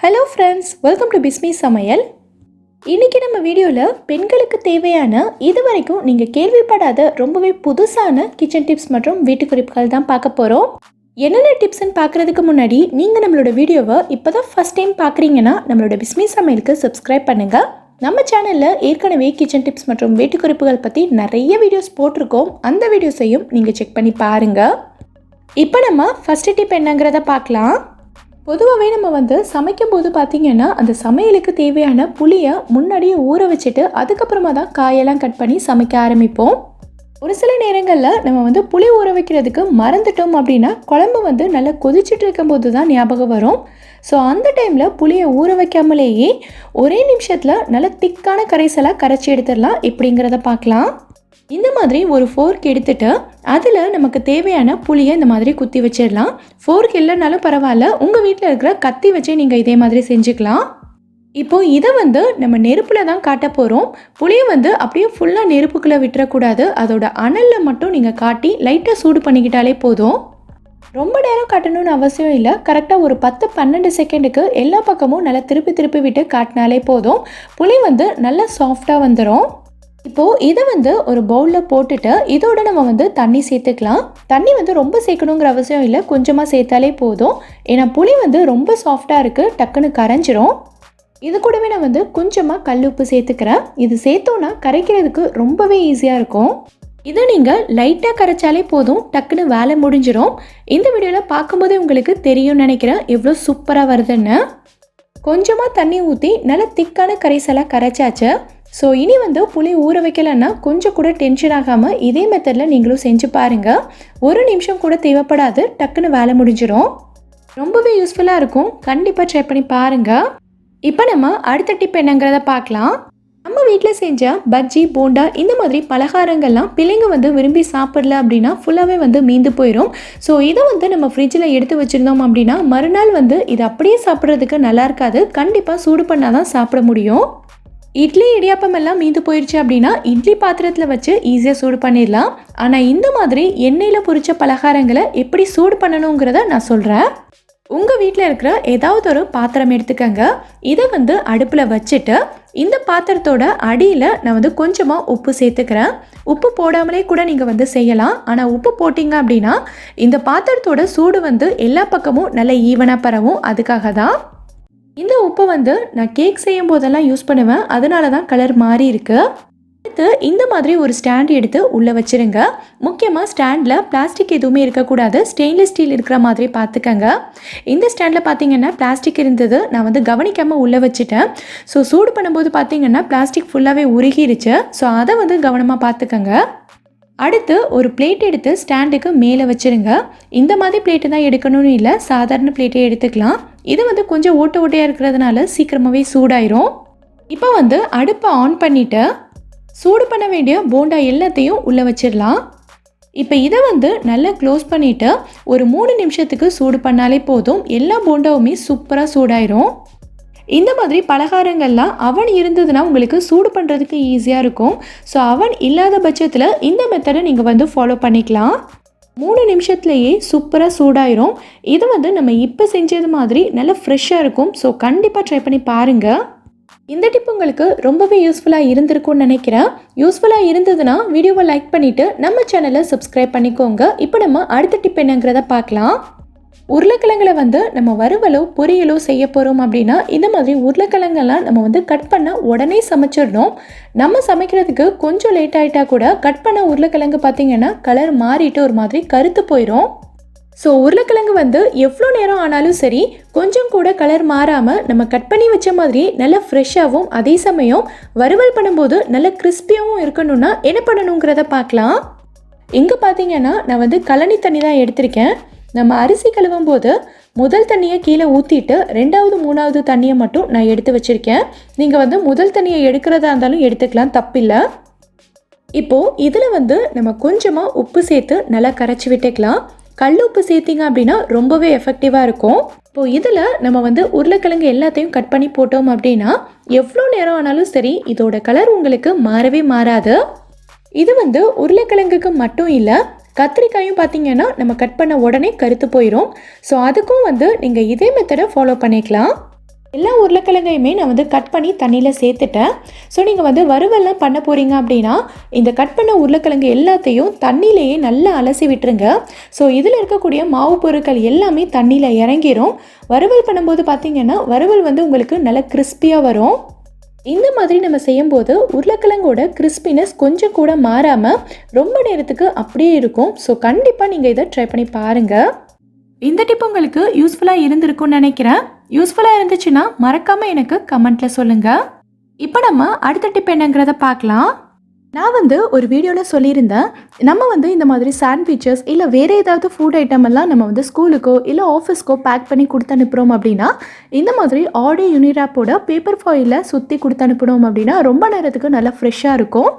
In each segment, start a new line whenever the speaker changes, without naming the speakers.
Hello friends welcome to Bismi சமையல் இன்றைக்கி நம்ம வீடியோவில் பெண்களுக்கு தேவையான இது வரைக்கும் நீங்கள் கேள்விப்படாத ரொம்பவே புதுசான கிச்சன் டிப்ஸ் மற்றும் வீட்டு குறிப்புகள் தான் பார்க்க போகிறோம் என்னென்ன டிப்ஸ்ன்னு பார்க்குறதுக்கு முன்னாடி நீங்கள் நம்மளோட வீடியோவை இப்போ தான் ஃபஸ்ட் டைம் பார்க்குறீங்கன்னா நம்மளோட பிஸ்மி சமையலுக்கு சப்ஸ்கிரைப் பண்ணுங்கள் நம்ம சேனலில் ஏற்கனவே கிச்சன் டிப்ஸ் மற்றும் வீட்டு குறிப்புகள் பற்றி நிறைய வீடியோஸ் போட்டிருக்கோம். அந்த வீடியோஸையும் நீங்கள் செக் பண்ணி பாருங்கள் இப்போ நம்ம ஃபஸ்ட்டு டிப் என்னங்கிறத பார்க்கலாம். பொதுவாகவே நம்ம வந்து சமைக்கும் போது பார்த்திங்கன்னா அந்த சமையலுக்கு தேவையான புளியை முன்னாடியே ஊற வச்சுட்டு அதுக்கப்புறமா தான் காயெல்லாம் கட் பண்ணி சமைக்க ஆரம்பிப்போம். ஒரு சில நேரங்களில் நம்ம வந்து புளி ஊற வைக்கிறதுக்கு மறந்துட்டோம் அப்படின்னா குழம்பு வந்து நல்லா கொதிச்சுட்டு இருக்கும்போது தான் ஞாபகம் வரும். ஸோ அந்த டைமில் புளியை ஊற வைக்காமலேயே ஒரே நிமிஷத்தில் நல்ல திக்கான கரைசலாக கரைச்சி எடுத்துடலாம். எப்படிங்கிறத பார்க்கலாம். இந்த மாதிரி ஒரு ஃபோர்க் எடுத்துட்டு அதில் நமக்கு தேவையான புளியை இந்த மாதிரி குத்தி வச்சிடலாம். ஃபோர்க் இல்லைனாலும் பரவாயில்ல உங்கள் வீட்டில் இருக்கிற கத்தி வச்சே நீங்கள் இதே மாதிரி செஞ்சுக்கலாம். இப்போது இதை வந்து நம்ம நெருப்பில் தான் காட்ட போகிறோம் புளியை வந்து அப்படியே ஃபுல்லாக நெருப்புக்குள்ளே விட்டுறக்கூடாது. அதோட அனலில் மட்டும் நீங்கள் காட்டி லைட்டாக சூடு பண்ணிக்கிட்டாலே போதும். ரொம்ப நேரம் காட்டணும்னு அவசியம் இல்லை. கரெக்டாக ஒரு பத்து பன்னெண்டு செகண்டுக்கு எல்லா பக்கமும் நல்லா திருப்பி திருப்பி விட்டு காட்டினாலே போதும். புளி வந்து நல்லா சாஃப்டாக வந்துடும் இப்போது இதை வந்து ஒரு பவுலில் போட்டுட்டு இதோட நம்ம வந்து தண்ணி சேர்த்துக்கலாம். தண்ணி வந்து ரொம்ப சேர்க்கணுங்கிற அவசியம் இல்லை. கொஞ்சமாக சேர்த்தாலே போதும். ஏன்னா புளி வந்து ரொம்ப சாஃப்டாக இருக்குது டக்குன்னு கரைஞ்சிரும். இது கூடவே நான் வந்து கொஞ்சமாக கல் உப்பு சேர்த்துக்கிறேன். இது சேர்த்தோன்னா கரைக்கிறதுக்கு ரொம்பவே ஈஸியாக இருக்கும். இதை நீங்கள் லைட்டாக கரைச்சாலே போதும். டக்குன்னு வேலை முடிஞ்சிடும் இந்த வீடியோவில் பார்க்கும்போதே உங்களுக்கு தெரியும்னு நினைக்கிறேன். எவ்வளோ சூப்பராக வருதுன்னு. கொஞ்சமாக தண்ணி ஊற்றி நல்ல திக்கான கரைசலாக கரைச்சாச்சு. ஸோ இனி வந்து புளி ஊற வைக்கலன்னா கொஞ்சம் கூட டென்ஷன் ஆகாமல் இதே மெத்தடில் நீங்களும் செஞ்சு பாருங்கள் ஒரு நிமிஷம் கூட தேவைப்படாது டக்குன்னு வேலை முடிஞ்சிடும் ரொம்பவே யூஸ்ஃபுல்லாக இருக்கும். கண்டிப்பாக ட்ரை பண்ணி பாருங்கள் இப்போ நம்ம அடுத்த டிப் என்னங்கிறத பார்க்கலாம். நம்ம வீட்டில் செஞ்ச பஜ்ஜி போண்டா இந்த மாதிரி பலகாரங்கள்லாம் பிள்ளைங்க வந்து விரும்பி சாப்பிடல அப்படின்னா ஃபுல்லாகவே வந்து மீந்து போயிடும் ஸோ இதை வந்து நம்ம ஃப்ரிட்ஜில் எடுத்து வச்சுருந்தோம் அப்படின்னா மறுநாள் வந்து இது அப்படியே சாப்பிட்றதுக்கு நல்லா இருக்காது. கண்டிப்பாக சூடு பண்ணால் தான் சாப்பிட முடியும். இட்லி இடியாப்பம் எல்லாம் மீந்து போயிடுச்சு அப்படின்னா இட்லி பாத்திரத்தில் வச்சு ஈஸியாக சூடு பண்ணிடலாம். ஆனால் இந்த மாதிரி எண்ணெயில் பொரிச்ச பலகாரங்களை எப்படி சூடு பண்ணணுங்கிறத நான் சொல்கிறேன் உங்கள் வீட்டில் இருக்கிற ஏதாவது ஒரு பாத்திரம் எடுத்துக்கங்க. இதை வந்து அடுப்பில் வச்சுட்டு இந்த பாத்திரத்தோட அடியில் நான் வந்து கொஞ்சமாக உப்பு சேர்த்துக்கிறேன். உப்பு போடாமலே கூட நீங்கள் வந்து செய்யலாம். ஆனால் உப்பு போட்டிங்க அப்படின்னா இந்த பாத்திரத்தோட சூடு வந்து எல்லா பக்கமும் நல்ல ஈவனாக பரவும். அதுக்காக தான் இந்த உப்பை வந்து நான் கேக் செய்யும் போதெல்லாம் யூஸ் பண்ணுவேன். அதனால தான் கலர் மாறி இருக்கு. அடுத்து இந்த மாதிரி ஒரு ஸ்டாண்ட் எடுத்து உள்ளே வச்சுருங்க. முக்கியமாக ஸ்டாண்டில் பிளாஸ்டிக் எதுவுமே இருக்கக்கூடாது. ஸ்டெயின்லெஸ் ஸ்டீல் இருக்கிற மாதிரி பார்த்துக்கங்க. இந்த ஸ்டாண்டில் பார்த்தீங்கன்னா பிளாஸ்டிக் இருந்தது. நான் வந்து கவனிக்காமல் உள்ளே வச்சுட்டேன். ஸோ சூடு பண்ணும்போது பார்த்தீங்கன்னா பிளாஸ்டிக் ஃபுல்லாகவே உருகிருச்சு. ஸோ அதை வந்து கவனமாக பார்த்துக்கங்க. அடுத்து ஒரு பிளேட் எடுத்து ஸ்டாண்டுக்கு மேலே வச்சுருங்க. இந்த மாதிரி பிளேட்டு தான் எடுக்கணும்னு இல்லை. சாதாரண பிளேட்டே எடுத்துக்கலாம். இது வந்து கொஞ்சம் ஓட்ட ஓட்டையாக இருக்கிறதுனால சீக்கிரமாகவே சூடாயிரும். இப்போ வந்து அடுப்பை ஆன் பண்ணிவிட்டு சூடு பண்ண வேண்டிய போண்டா எல்லாத்தையும் உள்ளே வச்சிடலாம். இப்போ இதை வந்து நல்லா க்ளோஸ் பண்ணிவிட்டு ஒரு மூணு நிமிஷத்துக்கு சூடு பண்ணாலே போதும். எல்லா போண்டாவுமே சூப்பராக சூடாயிரும். இந்த மாதிரி பலகாரங்கள்லாம் அவன் இருந்ததுன்னா உங்களுக்கு சூடு பண்ணுறதுக்கு ஈஸியாக இருக்கும். ஸோ அவன் இல்லாத பட்சத்தில் இந்த மெத்தடை நீங்கள் வந்து ஃபாலோ பண்ணிக்கலாம். மூணு நிமிஷத்துலேயே சூப்பராக சூடாயிரும். இது வந்து நம்ம இப்போ செஞ்சது மாதிரி நல்லா ஃப்ரெஷ்ஷாக இருக்கும். ஸோ கண்டிப்பாக ட்ரை பண்ணி பாருங்கள் இந்த டிப் உங்களுக்கு ரொம்பவே யூஸ்ஃபுல்லாக இருந்திருக்கும்னு நினைக்கிறேன். யூஸ்ஃபுல்லாக இருந்ததுன்னா வீடியோவை லைக் பண்ணிவிட்டு நம்ம சேனலை சப்ஸ்கிரைப் பண்ணிக்கோங்க. இப்போ நம்ம அடுத்த டிப் என்னங்கிறத பார்க்கலாம். உருளைக்கிழங்குல வந்து நம்ம வறுவலோ பொரியலோ செய்ய போகிறோம் அப்படின்னா இந்த மாதிரி உருளைக்கிழங்கெல்லாம் நம்ம வந்து கட் பண்ண உடனே சமைச்சிடணும். நம்ம சமைக்கிறதுக்கு கொஞ்சம் லேட் ஆகிட்டா கூட கட் பண்ண உருளைக்கிழங்கு பார்த்திங்கன்னா கலர் மாறிட்டு ஒரு மாதிரி கருத்து போயிடும் ஸோ உருளைக்கிழங்கு வந்து எவ்வளோ நேரம் ஆனாலும் சரி கொஞ்சம் கூட கலர் மாறாமல் நம்ம கட் பண்ணி வச்ச மாதிரி நல்லா ஃப்ரெஷ்ஷாகவும் அதே சமயம் வறுவல் பண்ணும்போது நல்ல கிறிஸ்பியாகவும் இருக்கணும்னா என்ன பண்ணணுங்கிறத பார்க்கலாம். இங்கே பார்த்தீங்கன்னா நான் வந்து கழனி தண்ணி தான் எடுத்திருக்கேன். நம்ம அரிசி கழுவும் போது முதல் தண்ணியை கீழே ஊற்றிட்டு ரெண்டாவது மூணாவது தண்ணியை மட்டும் நான் எடுத்து வச்சுருக்கேன். நீங்கள் வந்து முதல் தண்ணியை எடுக்கிறதா இருந்தாலும் எடுத்துக்கலாம் தப்பில்லை. இப்போது இதில் வந்து நம்ம கொஞ்சமாக உப்பு சேர்த்து நல்லா கரைச்சி விட்டுக்கலாம். கல் உப்பு சேர்த்திங்க அப்படின்னா ரொம்பவே எஃபெக்டிவாக இருக்கும். இப்போது இதில் நம்ம வந்து உருளைக்கிழங்கு எல்லாத்தையும் கட் பண்ணி போட்டோம் அப்படின்னா எவ்வளோ நேரம் ஆனாலும் சரி இதோட கலர் உங்களுக்கு மாறவே மாறாது. இது வந்து உருளைக்கிழங்குக்கு மட்டும் இல்லை கத்திரிக்காயும் பார்த்தீங்கன்னா நம்ம கட் பண்ண உடனே கருத்து போயிடும் ஸோ அதுக்கும் வந்து நீங்கள் இதே மெத்தடை ஃபாலோ பண்ணிக்கலாம். எல்லா உருளைக்கிழங்கையுமே நான் வந்து கட் பண்ணி தண்ணியில் சேர்த்துட்டேன். ஸோ நீங்கள் வந்து வறுவல்லாம் பண்ண போகிறீங்க அப்படின்னா இந்த கட் பண்ண உருளைக்கிழங்கு எல்லாத்தையும் தண்ணியிலேயே நல்லா அலசி விட்டுருங்க. ஸோ இதில் இருக்கக்கூடிய மாவு பொருட்கள் எல்லாமே தண்ணியில் இறங்கிரும். வறுவல் பண்ணும்போது பார்த்தீங்கன்னா வறுவல் வந்து உங்களுக்கு நல்லா கிறிஸ்பியாக வரும். இந்த மாதிரி நம்ம செய்யும்போது உருளைக்கிழங்கோட கிறிஸ்பினஸ் கொஞ்சம் கூட மாறாமல் ரொம்ப நேரத்துக்கு அப்படியே இருக்கும். ஸோ கண்டிப்பாக நீங்கள் இதை ட்ரை பண்ணி பாருங்கள் இந்த டிப் உங்களுக்கு யூஸ்ஃபுல்லாக இருந்திருக்கும்னு நினைக்கிறேன். யூஸ்ஃபுல்லாக இருந்துச்சுன்னா மறக்காமல் எனக்கு கமெண்ட்டில் சொல்லுங்கள் இப்போ நம்ம அடுத்த டிப் என்னங்கிறத பார்க்கலாம். நான் வந்து ஒரு வீடியோவில் சொல்லியிருந்தேன் நம்ம வந்து இந்த மாதிரி சாண்ட்விச்சஸ் இல்லை வேறு ஏதாவது ஃபுட் ஐட்டம் எல்லாம் நம்ம வந்து ஸ்கூலுக்கோ இல்லை ஆஃபீஸ்க்கோ பேக் பண்ணி கொடுத்து அனுப்புகிறோம் அப்படின்னா இந்த மாதிரி ஆடி யூனிராப்போட பேப்பர் ஃபாயிலில் சுற்றி கொடுத்து அனுப்பினோம் அப்படின்னா ரொம்ப நேரத்துக்கு நல்லா ஃப்ரெஷ்ஷாக இருக்கும்.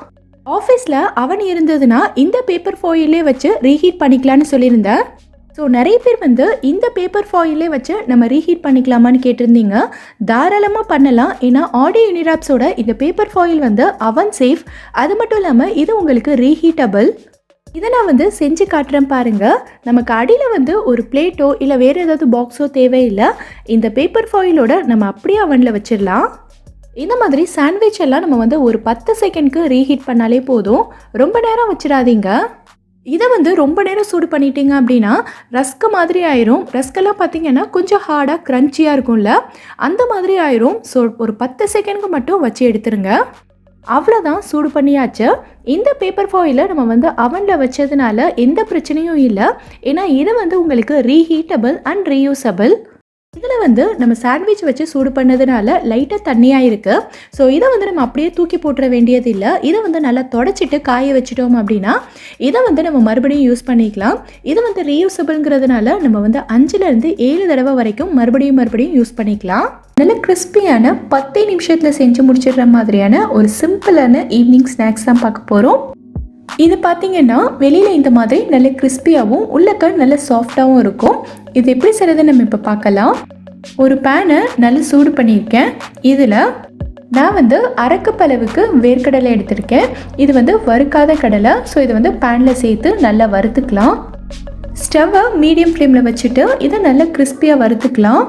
ஆஃபீஸில் அவன் இருந்ததுன்னா இந்த பேப்பர் ஃபாயிலே வச்சு ரீஹீட் பண்ணிக்கலான்னு சொல்லியிருந்தேன். ஸோ நிறைய பேர் வந்து இந்த பேப்பர் ஃபாயிலே வச்சு நம்ம ரீஹீட் பண்ணிக்கலாமான்னு கேட்டிருந்தீங்க. தாராளமாக பண்ணலாம். ஏன்னா ஆடியோ யூனிராப்ஸோட இந்த பேப்பர் ஃபாயில் வந்து அவன் சேஃப் அது மட்டும் இல்லாமல் இது உங்களுக்கு ரீஹீட்டபிள் இதை நான் வந்து செஞ்சு காட்டுறேன் பாருங்கள் நமக்கு அடியில் வந்து ஒரு பிளேட்டோ இல்லை வேறு ஏதாவது பாக்ஸோ தேவையில்லை. இந்த பேப்பர் ஃபாயிலோட நம்ம அப்படியே அவனில் வச்சிடலாம். இந்த மாதிரி சாண்ட்விச் எல்லாம் நம்ம வந்து ஒரு பத்து செகண்ட்க்கு ரீஹீட் பண்ணாலே போதும். ரொம்ப நேரம் வச்சிடாதீங்க. இதை வந்து ரொம்ப நேரம் சூடு பண்ணிட்டீங்க அப்படின்னா ரஸ்க்கு மாதிரி ஆயிரும். ரஸ்கெல்லாம் பார்த்தீங்கன்னா கொஞ்சம் ஹார்டாக க்ரன்ச்சியாக இருக்கும்ல. அந்த மாதிரி ஆயிரும். ஸோ ஒரு பத்து செகண்ட்க்கு மட்டும் வச்சு எடுத்துருங்க. அவ்வளோதான் சூடு பண்ணியாச்சு. இந்த பேப்பர் ஃபாயிலை நம்ம வந்து அவனில் வச்சதுனால எந்த பிரச்சனையும் இல்லை. ஏன்னா இது வந்து உங்களுக்கு ரீஹீட்டபிள் அண்ட் ரீயூசபிள் இதில் வந்து நம்ம சாண்ட்விச் வச்சு சூடு பண்ணதுனால லைட்டாக தண்ணியாக இருக்குது ஸோ இதை வந்து நம்ம அப்படியே தூக்கி போட்டுற வேண்டியது இல்லை. இதை வந்து நல்லா தொடச்சிட்டு காய வச்சிட்டோம் அப்படின்னா இதை வந்து நம்ம மறுபடியும் யூஸ் பண்ணிக்கலாம். இது வந்து ரீயூசபிள்ங்கிறதுனால நம்ம வந்து அஞ்சுலேருந்து ஏழு தடவை வரைக்கும் மறுபடியும் மறுபடியும் யூஸ் பண்ணிக்கலாம். நல்ல கிறிஸ்பியான பத்தே நிமிஷத்தில் செஞ்சு முடிச்சிடுற மாதிரியான ஒரு சிம்பிளான ஈவினிங் ஸ்நாக்ஸ் தான் பார்க்க போகிறோம் இது பார்த்தீங்கன்னா வெளியில் இந்த மாதிரி நல்ல கிறிஸ்பியாகவும் உள்ளக்க நல்ல சாஃப்டாகவும் இருக்கும். இது எப்படி செய்கிறத நம்ம இப்போ பார்க்கலாம். ஒரு பேனை நல்லா சூடு பண்ணியிருக்கேன். இதில் நான் வந்து அரக்கப்பளவுக்கு வேர்க்கடலை எடுத்திருக்கேன். இது வந்து வறுக்காத கடலை ஸோ இதை வந்து பேனில் சேர்த்து நல்லா வறுத்துக்கலாம். ஸ்டவ்வை மீடியம் ஃப்ளேமில் வச்சுட்டு இதை நல்லா கிறிஸ்பியாக வறுத்துக்கலாம்.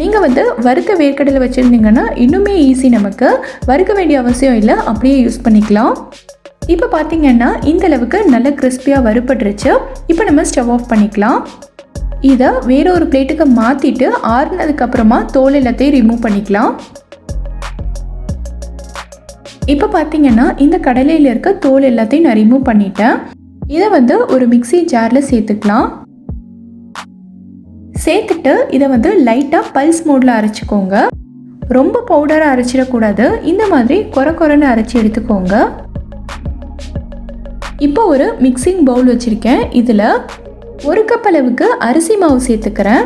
நீங்கள் வந்து வறுத்த வேர்க்கடலை வச்சுருந்தீங்கன்னா இன்னுமே ஈஸி நமக்கு. வறுக்க வேண்டிய அவசியம் இல்லை அப்படியே யூஸ் பண்ணிக்கலாம். இப்போ பார்த்தீங்கன்னா இந்த அளவுக்கு நல்ல கிறிஸ்பியாக வறுபட்டுருச்சு. இப்போ நம்ம ஸ்டவ் ஆஃப் பண்ணிக்கலாம். இதை வேற ஒரு பிளேட்டுக்கு மாற்றிட்டு ஆறுனதுக்கப்புறமா தோல் எல்லாத்தையும் ரிமூவ் பண்ணிக்கலாம். இப்போ பார்த்தீங்கன்னா இந்த கடலையில் இருக்க தோல் எல்லாத்தையும் நான் ரிமூவ் பண்ணிட்டேன். இதை வந்து ஒரு மிக்ஸி ஜாரில் சேர்த்துக்கலாம். சேர்த்துட்டு இதை வந்து லைட்டாக பல்ஸ் மோடில் அரைச்சிக்கோங்க. ரொம்ப பவுடராக அரைச்சிடக்கூடாது. இந்த மாதிரி குறை குறைன்னு அரைச்சி எடுத்துக்கோங்க. இப்போ ஒரு மிக்சிங் பவுல் வச்சுருக்கேன். இதில் ஒரு கப் அளவுக்கு அரிசி மாவு சேர்த்துக்கிறேன்.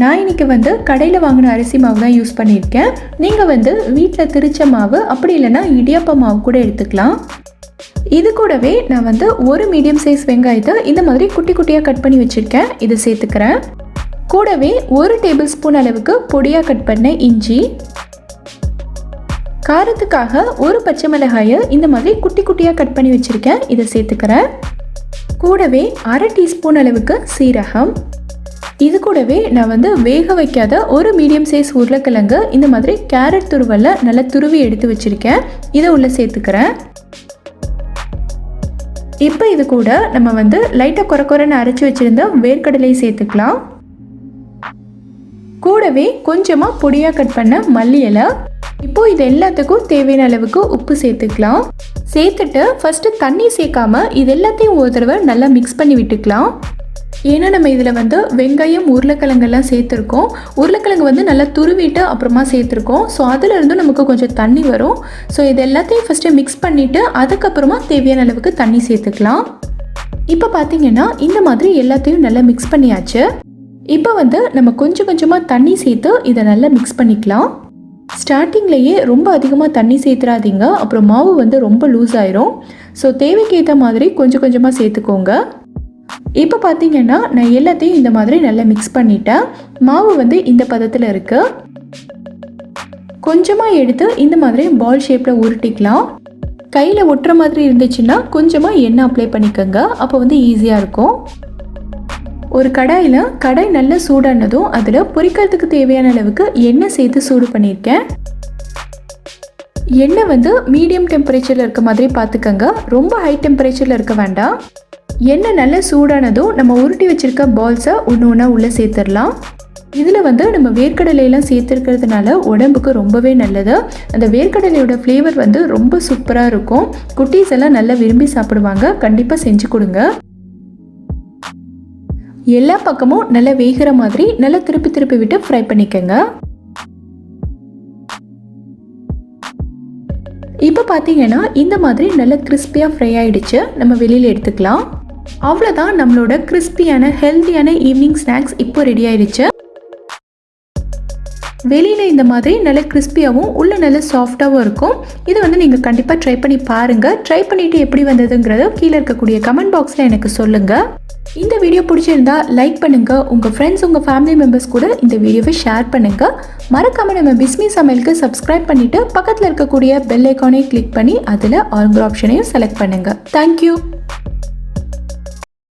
நான் இன்னைக்கு வந்து கடையில் வாங்கின அரிசி மாவு தான் யூஸ் பண்ணியிருக்கேன். நீங்கள் வந்து வீட்டில் திரிச்ச மாவு அப்படி இல்லைன்னா இடியப்ப மாவு கூட எடுத்துக்கலாம். இது கூடவே நான் வந்து ஒரு மீடியம் சைஸ் வெங்காயத்தை இந்த மாதிரி குட்டி குட்டியாக கட் பண்ணி வச்சுருக்கேன். இதை சேர்த்துக்கிறேன். கூடவே ஒரு டேபிள் ஸ்பூன் அளவுக்கு பொடியாக கட் பண்ண இஞ்சி காரத்துக்காக ஒரு பச்சை மிளகாயை இந்த மாதிரி குட்டி குட்டியாக கட் பண்ணி வச்சுருக்கேன். இதை சேர்த்துக்கிறேன். கூடவே அரை டீஸ்பூன் அளவுக்கு சீரகம். இது கூடவே நான் வந்து வேக வைக்காத ஒரு மீடியம் சைஸ் உருளைக்கிழங்கு இந்த மாதிரி கேரட் துருவலில் நல்லா துருவி எடுத்து வச்சுருக்கேன். இதை உள்ளே சேர்த்துக்கிறேன். இப்போ இது கூட நம்ம வந்து லைட்டாக குறை குறைன்னு அரைச்சி வச்சுருந்த வேர்க்கடலையை சேர்த்துக்கலாம். கூடவே கொஞ்சமாக பொடியாக கட் பண்ண மல்லி இலை. இப்போ இது எல்லாத்துக்கும் தேவையான அளவுக்கு உப்பு சேர்த்துக்கலாம். சேர்த்துட்டு ஃபஸ்ட்டு தண்ணி சேர்க்காம இது எல்லாத்தையும் ஒரு தடவை நல்லா மிக்ஸ் பண்ணி விட்டுக்கலாம். ஏன்னா நம்ம இதில் வந்து வெங்காயம் உருளைக்கிழங்கெல்லாம் சேர்த்துருக்கோம். உருளைக்கிழங்கு வந்து நல்லா துருவிட்டு அப்புறமா சேர்த்துருக்கோம். ஸோ அதுலேருந்து நமக்கு கொஞ்சம் தண்ணி வரும். ஸோ இது எல்லாத்தையும் ஃபஸ்ட்டு மிக்ஸ் பண்ணிவிட்டு அதுக்கப்புறமா தேவையான அளவுக்கு தண்ணி சேர்த்துக்கலாம். இப்போ பார்த்தீங்கன்னா இந்த மாதிரி எல்லாத்தையும் நல்லா மிக்ஸ் பண்ணியாச்சு. இப்போ வந்து நம்ம கொஞ்சம் கொஞ்சமாக தண்ணி சேர்த்து இதை நல்லா மிக்ஸ் பண்ணிக்கலாம். ஸ்டார்டிங்லேயே ரொம்ப அதிகமாக தண்ணி சேர்த்துறாதீங்க அப்புறம் மாவு வந்து ரொம்ப லூஸ் ஆயிரும். ஸோ தேவைக்கு ஏற்ற மாதிரி கொஞ்சம் கொஞ்சமாக சேர்த்துக்கோங்க. இப்போ பார்த்தீங்கன்னா நான் எல்லாத்தையும் இந்த மாதிரி நல்லா மிக்ஸ் பண்ணிட்டேன். மாவு வந்து இந்த பதத்தில் இருக்குது கொஞ்சமாக எடுத்து இந்த மாதிரி பால் ஷேப்பில் உருட்டிக்கலாம். கையில் ஒட்டுற மாதிரி இருந்துச்சுன்னா கொஞ்சமாக எண்ணெய் அப்ளை பண்ணிக்கோங்க. அப்போ வந்து ஈஸியாக இருக்கும். ஒரு கடாயில் கடை நல்லா சூடானதும் அதில் பொரிக்கிறதுக்கு தேவையான அளவுக்கு எண்ணெய் சேர்த்து சூடு பண்ணியிருக்கேன். எண்ணெய் வந்து மீடியம் டெம்பரேச்சரில் இருக்க மாதிரி பார்த்துக்கங்க. ரொம்ப ஹை டெம்பரேச்சரில் இருக்க வேண்டாம். எண்ணெய் நல்லா சூடானதும் நம்ம உருட்டி வச்சுருக்க பால்ஸை ஒன்று ஒன்றா உள்ளே சேர்த்துடலாம். இதில் வந்து நம்ம வேர்க்கடலையெல்லாம் சேர்த்துருக்கிறதுனால உடம்புக்கு ரொம்பவே நல்லது. அந்த வேர்க்கடலையோட ஃப்ளேவர் வந்து ரொம்ப சூப்பராக இருக்கும். குட்டீஸ் எல்லாம் நல்லா விரும்பி சாப்பிடுவாங்க. கண்டிப்பாக செஞ்சு கொடுங்க. எல்லா பக்கமும் நல்லா வேகிற மாதிரி நல்லா திருப்பி திருப்பி விட்டு ஃப்ரை பண்ணிக்கோங்க. இப்போ பார்த்தீங்கன்னா இந்த மாதிரி நல்ல கிறிஸ்பியாக ஃப்ரை ஆகிடுச்சு நம்ம வெளியில் எடுத்துக்கலாம். அவ்வளோதான் நம்மளோட கிறிஸ்பியான ஹெல்த்தியான ஈவினிங் ஸ்நாக்ஸ் இப்போ ரெடி ஆயிடுச்சு. வெளியில் இந்த மாதிரி நல்ல கிறிஸ்பியாகவும் உள்ள நல்ல சாஃப்டாகவும் இருக்கும். இது வந்து நீங்கள் கண்டிப்பாக ட்ரை பண்ணி பாருங்கள் ட்ரை பண்ணிவிட்டு எப்படி வந்ததுங்கிறத கீழே இருக்கக்கூடிய கமெண்ட் பாக்ஸில் எனக்கு சொல்லுங்கள் இந்த வீடியோ பிடிச்சிருந்தா லைக் பண்ணுங்கள் உங்கள் ஃப்ரெண்ட்ஸ் உங்கள் ஃபேமிலி மெம்பர்ஸ் கூட இந்த வீடியோவை ஷேர் பண்ணுங்கள் மறக்காமல் நம்ம பிஸ்மி சமையலுக்கு சப்ஸ்கிரைப் பண்ணிவிட்டு பக்கத்தில் இருக்கக்கூடிய பெல் ஐக்கானை கிளிக் பண்ணி அதில் ஆல்கிற ஆப்ஷனையும் செலக்ட் பண்ணுங்கள் தேங்க்யூ